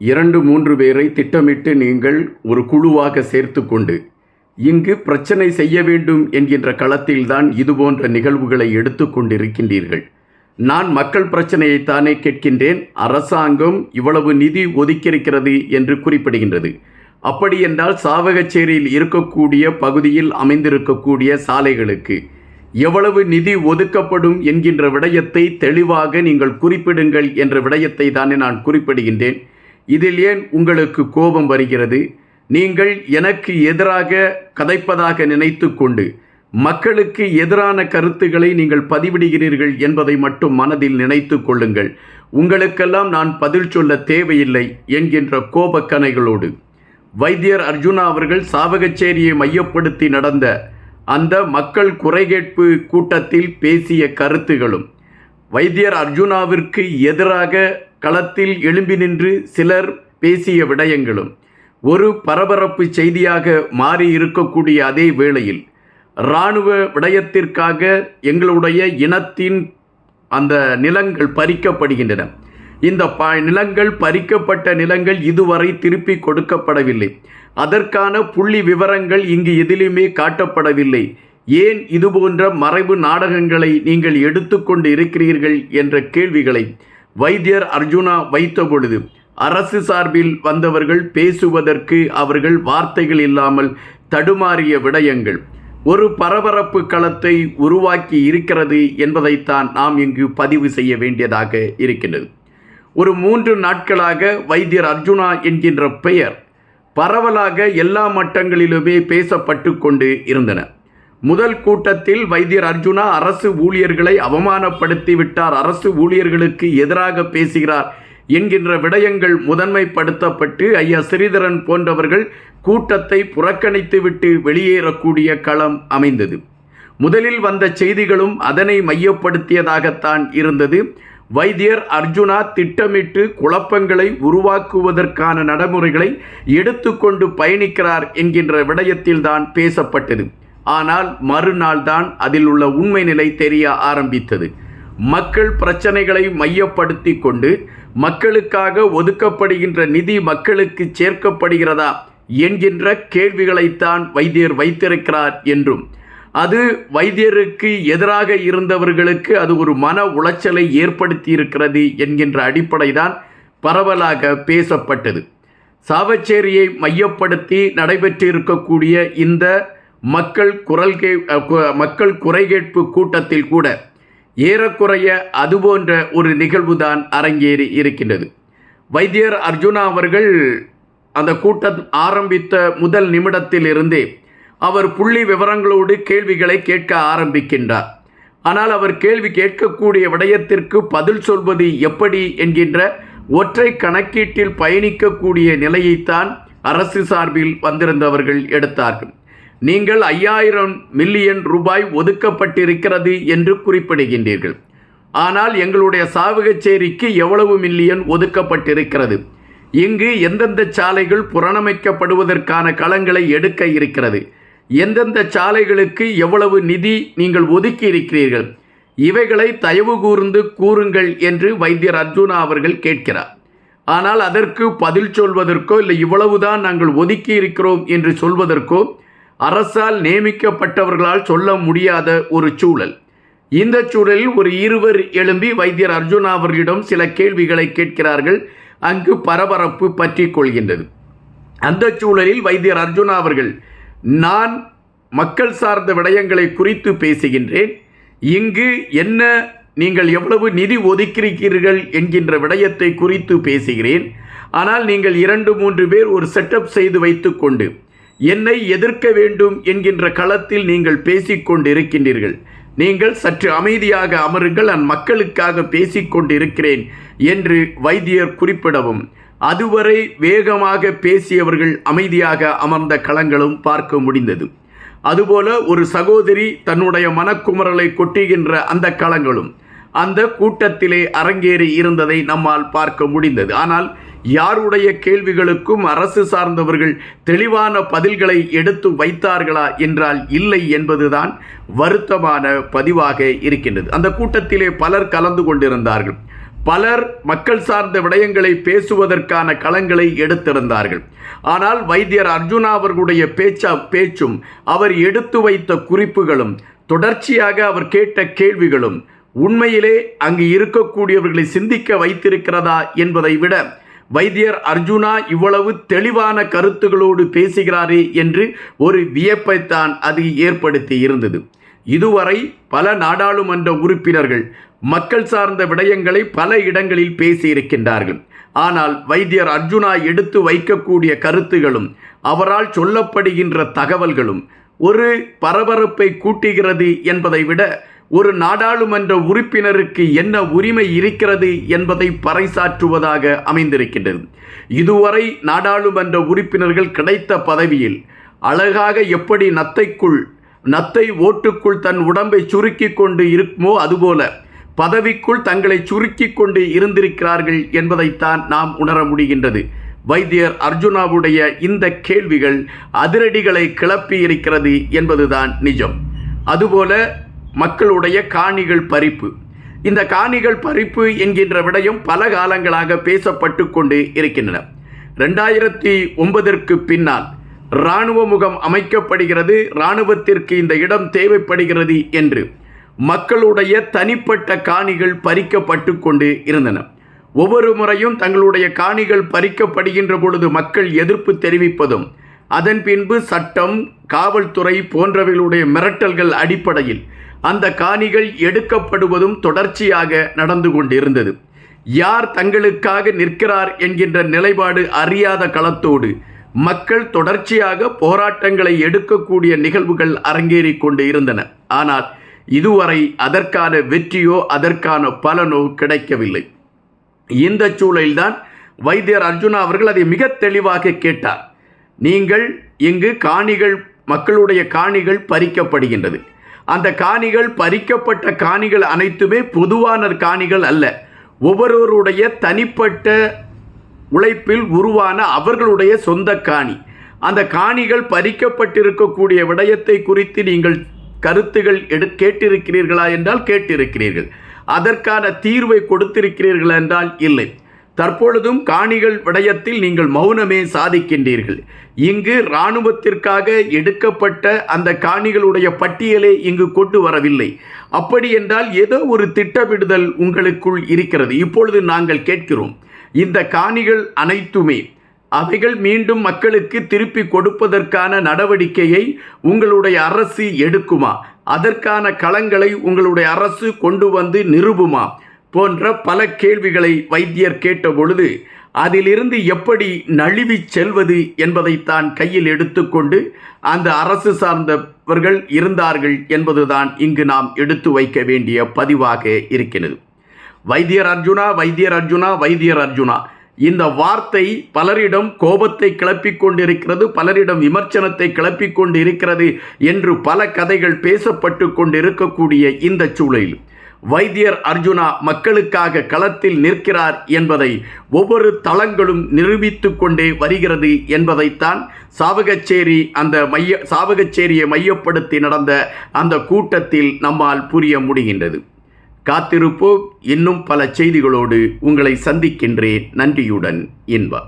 இரண்டு மூன்று பேரை திட்டமிட்டு நீங்கள் ஒரு குழுவாக சேர்த்து கொண்டு இங்கு பிரச்சனை செய்ய வேண்டும் என்கின்ற களத்தில்தான் இதுபோன்ற நிகழ்வுகளை எடுத்துக்கொண்டிருக்கின்றீர்கள் நான் மக்கள் பிரச்சனையைத்தானே கேட்கின்றேன் அரசாங்கம் இவ்வளவு நிதி ஒதுக்கியிருக்கிறது என்று குறிப்பிடுகின்றது. அப்படியென்றால் சாவகச்சேரியில் இருக்கக்கூடிய பகுதியில் அமைந்திருக்கக்கூடிய சாலைகளுக்கு எவ்வளவு நிதி ஒதுக்கப்படும் என்கின்ற விடயத்தை தெளிவாக நீங்கள் குறிப்பிடுங்கள் என்ற விடயத்தை தானே நான் குறிப்பிடுகின்றேன். இதில் ஏன் உங்களுக்கு கோபம் வருகிறது? நீங்கள் எனக்கு எதிராக கதைப்பதாக நினைத்து கொண்டு மக்களுக்கு எதிரான கருத்துக்களை நீங்கள் பதிவிடுகிறீர்கள் என்பதை மட்டும் மனதில் நினைத்து கொள்ளுங்கள். உங்களுக்கெல்லாம் நான் பதில் சொல்ல தேவையில்லை என்கின்ற கோபக்கனைகளோடு வைத்தியர் அர்ஜுனா அவர்கள் சாவகச்சேரியை மையப்படுத்தி நடந்த அந்த மக்கள் குறைகேட்பு கூட்டத்தில் பேசிய கருத்துகளும் வைத்தியர் அர்ஜுனாவிற்கு எதிராக களத்தில் எழும்பி நின்று சிலர் பேசிய விடயங்களும் ஒரு பரபரப்பு செய்தியாக மாறி இருக்கக்கூடிய அதே வேளையில் இராணுவ விடயத்திற்காக எங்களுடைய இனத்தின் அந்த நிலங்கள் பறிக்கப்படுகின்றன. இந்த ப நிலங்கள் பறிக்கப்பட்ட நிலங்கள் இதுவரை திருப்பி கொடுக்கப்படவில்லை. அதற்கான புள்ளி விவரங்கள் இங்கு எதிலுமே காட்டப்படவில்லை. ஏன் இதுபோன்ற மறைவு நாடகங்களை நீங்கள் எடுத்துக்கொண்டு இருக்கிறீர்கள் என்ற கேள்விகளை வைத்தியர் அர்ஜுனா வைத்த பொழுது அரசு சார்பில் வந்தவர்கள் பேசுவதற்கு அவர்கள் வார்த்தைகள் இல்லாமல் தடுமாறிய விடயங்கள். ஒரு பரபரப்பு களத்தை உருவாக்கி இருக்கிறது என்பதைத்தான் நாம் இங்கு பதிவு செய்ய வேண்டியதாக இருக்கின்றது. ஒரு மூன்று நாட்களாக வைத்தியர் அர்ஜுனா என்கின்ற பெயர் பரவலாக எல்லா மட்டங்களிலுமே பேசப்பட்டு கொண்டு இருந்தன. முதல் கூட்டத்தில் வைத்தியர் அர்ஜுனா அரசு ஊழியர்களை அவமானப்படுத்தி விட்டார் அரசு ஊழியர்களுக்கு எதிராக பேசுகிறார் என்கின்ற விடயங்கள் முதன்மைப்படுத்தப்பட்டு ஐயா ஸ்ரீதரன் போன்றவர்கள் கூட்டத்தை புறக்கணித்துவிட்டு வெளியேறக்கூடிய களம் அமைந்தது. முதலில் வந்த செய்திகளும் அதனை மையப்படுத்தியதாகத்தான் இருந்தது. வைத்தியர் அர்ஜுனா திட்டமிட்டு குழப்பங்களை உருவாக்குவதற்கான நடைமுறைகளை எடுத்துக்கொண்டு பயணிக்கிறார் என்கின்ற விடயத்தில்தான் பேசப்பட்டது. ஆனால் மறுநாள் தான் அதில் உள்ள உண்மை நிலை தெரிய ஆரம்பித்தது. மக்கள் பிரச்சனைகளை மையப்படுத்தி கொண்டு மக்களுக்காக ஒதுக்கப்படுகின்ற நிதி மக்களுக்கு சேர்க்கப்படுகிறதா என்கின்ற கேள்விகளைத்தான் வைத்தியர் வைத்திருக்கிறார் என்றும் அது வைத்தியருக்கு எதிராக இருந்தவர்களுக்கு அது ஒரு மன உளைச்சலை ஏற்படுத்தி இருக்கிறது என்கின்ற அடிப்படைதான் பரவலாக பேசப்பட்டது. சாவச்சேரியை மையப்படுத்தி நடைபெற்றிருக்கக்கூடிய இந்த மக்கள் குரல் கே மக்கள் குறைகேட்பு கூட்டத்தில் கூட ஏறக்குறைய அதுபோன்ற ஒரு நிகழ்வுதான் அரங்கேறி இருக்கின்றது. வைத்தியர் அர்ஜுனா அவர்கள் அந்த கூட்டம் ஆரம்பித்த முதல் நிமிடத்திலிருந்தே அவர் புள்ளி விவரங்களோடு கேள்விகளை கேட்க ஆரம்பிக்கின்றார். ஆனால் அவர் கேள்வி கேட்கக்கூடிய விடயத்திற்கு பதில் சொல்வது எப்படி என்கின்ற ஒற்றை கணக்கீட்டில் பயணிக்கக்கூடிய நிலையைத்தான் அரசு சார்பில் வந்திருந்தவர்கள் எடுத்தார்கள். நீங்கள் ஐயாயிரம் மில்லியன் ரூபாய் ஒதுக்கப்பட்டிருக்கிறது என்று குறிப்பிடுகின்றீர்கள். ஆனால் எங்களுடைய சாவகச்சேரிக்கு எவ்வளவு மில்லியன் ஒதுக்கப்பட்டிருக்கிறது? இங்கு எந்தெந்த சாலைகள் புறணமைக்கப்படுவதற்கான களங்களை எடுக்க இருக்கிறது? எந்தெந்த சாலைகளுக்கு எவ்வளவு நிதி நீங்கள் ஒதுக்கி இருக்கிறீர்கள்? இவைகளை தயவு கூர்ந்து கூறுங்கள் என்று வைத்தியர் அர்ஜுனா அவர்கள் கேட்கிறார். ஆனால் அதற்கு பதில் சொல்வதற்கோ இல்லை இவ்வளவுதான் நாங்கள் ஒதுக்கி இருக்கிறோம் என்று சொல்வதற்கோ அரசால் நியமிக்கப்பட்டவர்களால் சொல்ல முடியாத ஒரு சூழல். இந்த சூழலில் ஒரு இருவர் எழும்பி வைத்தியர் அர்ஜுனா அவர்களிடம் சில கேள்விகளை கேட்கிறார்கள். அங்கு பரபரப்பு பற்றி கொள்கின்றது. அந்த சூழலில் வைத்தியர் அர்ஜுனா அவர்கள் நான் மக்கள் சார்ந்த விடயங்களை குறித்து பேசுகின்றேன். இங்கு என்ன நீங்கள் எவ்வளவு நிதி ஒதுக்கிறீர்கள் என்கின்ற விடயத்தை குறித்து பேசுகிறேன். ஆனால் நீங்கள் இரண்டு மூன்று பேர் ஒரு செட்டப் செய்து வைத்துக்கொண்டு என்னை எதிர்க்க வேண்டும் என்கின்ற களத்தில் நீங்கள் பேசிக்கொண்டு இருக்கின்றீர்கள் நீங்கள் சற்று அமைதியாக அமருங்கள் நான் மக்களுக்காக பேசிக்கொண்டு இருக்கிறேன் என்று வைத்தியர் குறிப்பிடவும். அதுவரை வேகமாக பேசியவர்கள் அமைதியாக அமர்ந்த களங்களும் பார்க்க முடிந்தது. அதுபோல ஒரு சகோதரி தன்னுடைய மனக்குமரலை கொட்டுகின்ற அந்த களங்களும் அந்த கூட்டத்திலே அரங்கேறி இருந்ததை நம்மால் பார்க்க முடிந்தது. ஆனால் யாருடைய கேள்விகளுக்கும் அரசு சார்ந்தவர்கள் தெளிவான பதில்களை எடுத்து வைத்தார்களா என்றால் இல்லை என்பதுதான் வருத்தமான பதிவாக இருக்கின்றது. அந்த கூட்டத்திலே பலர் கலந்து கொண்டிருந்தார்கள். பலர் மக்கள் சார்ந்த விடயங்களை பேசுவதற்கான களங்களை எடுத்திருந்தார்கள். ஆனால் வைத்தியர் அர்ஜுனா அவர்களுடைய பேச்சா பேச்சும் அவர் எடுத்து வைத்த குறிப்புகளும் தொடர்ச்சியாக அவர் கேட்ட கேள்விகளும் உண்மையிலே அங்கு இருக்கக்கூடியவர்களை சிந்திக்க வைத்திருக்கிறதா என்பதை விட வைத்தியர் அர்ஜுனா இவ்வளவு தெளிவான கருத்துகளோடு பேசுகிறாரே என்று ஒரு வியப்பைத்தான் அது ஏற்படுத்தி இருந்தது. இதுவரை பல நாடாளுமன்ற உறுப்பினர்கள் மக்கள் சார்ந்த விடயங்களை பல இடங்களில் பேசியிருக்கின்றார்கள். ஆனால் வைத்தியர் அர்ஜுனா எடுத்து வைக்கக்கூடிய கருத்துகளும் அவரால் சொல்லப்படுகின்ற தகவல்களும் ஒரு பரபரப்பை கூட்டுகிறது என்பதை விட ஒரு நாடாளுமன்ற உறுப்பினருக்கு என்ன உரிமை இருக்கிறது என்பதை பறைசாற்றுவதாக அமைந்திருக்கின்றது. இதுவரை நாடாளுமன்ற உறுப்பினர்கள் கிடைத்த பதவியில் அழகாக எப்படி நத்தைக்குள் நத்தை ஓட்டுக்குள் தன் உடம்பை சுருக்கி கொண்டு இருக்குமோ அதுபோல பதவிக்குள் தங்களை சுருக்கி கொண்டு இருந்திருக்கிறார்கள் என்பதைத்தான் நாம் உணர முடிகின்றது. வைத்தியர் அர்ஜுனாவுடைய இந்த கேள்விகள் அதிரடிகளை கிளப்பி இருக்கிறது என்பதுதான் நிஜம். அதுபோல மக்களுடைய காணிகள் பறிப்பு. இந்த காணிகள் பறிப்பு என்கின்ற விடயம் பல காலங்களாக பேசப்பட்டு கொண்டு இருக்கின்றன. ரெண்டாயிரத்தி ஒன்பதற்கு பின்னால் இராணுவ முகம் அமைக்கப்படுகிறது இராணுவத்திற்கு இந்த இடம் தேவைப்படுகிறது என்று. மக்களுடைய தனிப்பட்ட காணிகள் பறிக்கப்பட்டு கொண்டு இருந்தன. ஒவ்வொரு முறையும் தங்களுடைய காணிகள் பறிக்கப்படுகின்ற பொழுது மக்கள் எதிர்ப்பு தெரிவிப்பதும் அதன் பின்பு சட்டம் காவல்துறை போன்றவைகளுடைய மிரட்டல்கள் அடிப்படையில் அந்த காணிகள் எடுக்கப்படுவதும் தொடர்ச்சியாக நடந்து கொண்டிருந்தது. யார் தங்களுக்காக நிற்கிறார் என்கின்ற நிலைப்பாடு அறியாத களத்தோடு மக்கள் தொடர்ச்சியாக போராட்டங்களை எடுக்கக்கூடிய நிகழ்வுகள் அரங்கேறிக் கொண்டு இருந்தன ஆனால் இதுவரை அதற்கான வெற்றியோ அதற்கான பலனோ கிடைக்கவில்லை. இந்த சூழலில்தான் வைத்தியர் அர்ஜுனா அவர்கள் அதை மிக தெளிவாக கேட்டார். நீங்கள் இங்கு காணிகள் மக்களுடைய காணிகள் பறிக்கப்படுகின்றது. அந்த காணிகள் பறிக்கப்பட்ட காணிகள் அனைத்துமே பொதுவான காணிகள் அல்ல. ஒவ்வொருவருடைய தனிப்பட்ட உழைப்பில் உருவான அவர்களுடைய சொந்த காணி. அந்த காணிகள் பறிக்கப்பட்டிருக்கக்கூடிய விடயத்தை குறித்து நீங்கள் கருத்துகள் எடு கேட்டிருக்கிறீர்களா என்றால் கேட்டிருக்கிறீர்கள். அதற்கான தீர்வை கொடுத்திருக்கிறீர்கள் என்றால் இல்லை. தற்பொழுதும் காணிகள் விடயத்தில் நீங்கள் மௌனமே சாதிக்கின்றீர்கள். இங்கு இராணுவத்திற்காக எடுக்கப்பட்ட அந்த காணிகளுடைய பட்டியலை இங்கு கொண்டு வரவில்லை. அப்படி என்றால் ஏதோ ஒரு திட்டமிடுதல் உங்களுக்குள் இருக்கிறது. இப்பொழுது நாங்கள் கேட்கிறோம் இந்த காணிகள் அனைத்துமே அவைகள் மீண்டும் மக்களுக்கு திருப்பி கொடுப்பதற்கான நடவடிக்கையை உங்களுடைய அரசு எடுக்குமா? அதற்கான களங்களை உங்களுடைய அரசு கொண்டு வந்து நிறுவுமா? போன்ற பல கேள்விகளை வைத்தியர் கேட்ட பொழுது அதிலிருந்து எப்படி நழுவி செல்வது என்பதைத்தான் கையில் எடுத்துக்கொண்டு அந்த அரசு சார்ந்தவர்கள் இருந்தார்கள் என்பதுதான் இங்கு நாம் எடுத்து வைக்க வேண்டிய பதிவாக இருக்கிறது. வைத்தியர் அர்ஜுனா வைத்தியர் அர்ஜுனா வைத்தியர் அர்ஜுனா. இந்த வார்த்தை பலரிடம் கோபத்தை கிளப்பிக் கொண்டிருக்கிறது பலரிடம் விமர்சனத்தை கிளப்பிக் கொண்டிருக்கிறது என்று பல கதைகள் பேசப்பட்டு கொண்டிருக்கக்கூடிய இந்த சூழலில். வைத்தியர் அர்ஜுனா மக்களுக்காக களத்தில் நிற்கிறார் என்பதை ஒவ்வொரு தளங்களும் நிரூபித்து கொண்டே வருகிறது என்பதைத்தான் சாவகச்சேரி அந்த மைய சாவகச்சேரியை மையப்படுத்தி நடந்த அந்த கூட்டத்தில் நம்மால் புரிய முடிகின்றது. காத்திருப்போம். இன்னும் பல செய்திகளோடு உங்களை சந்திக்கின்றேன். நன்றியுடன் இன்பா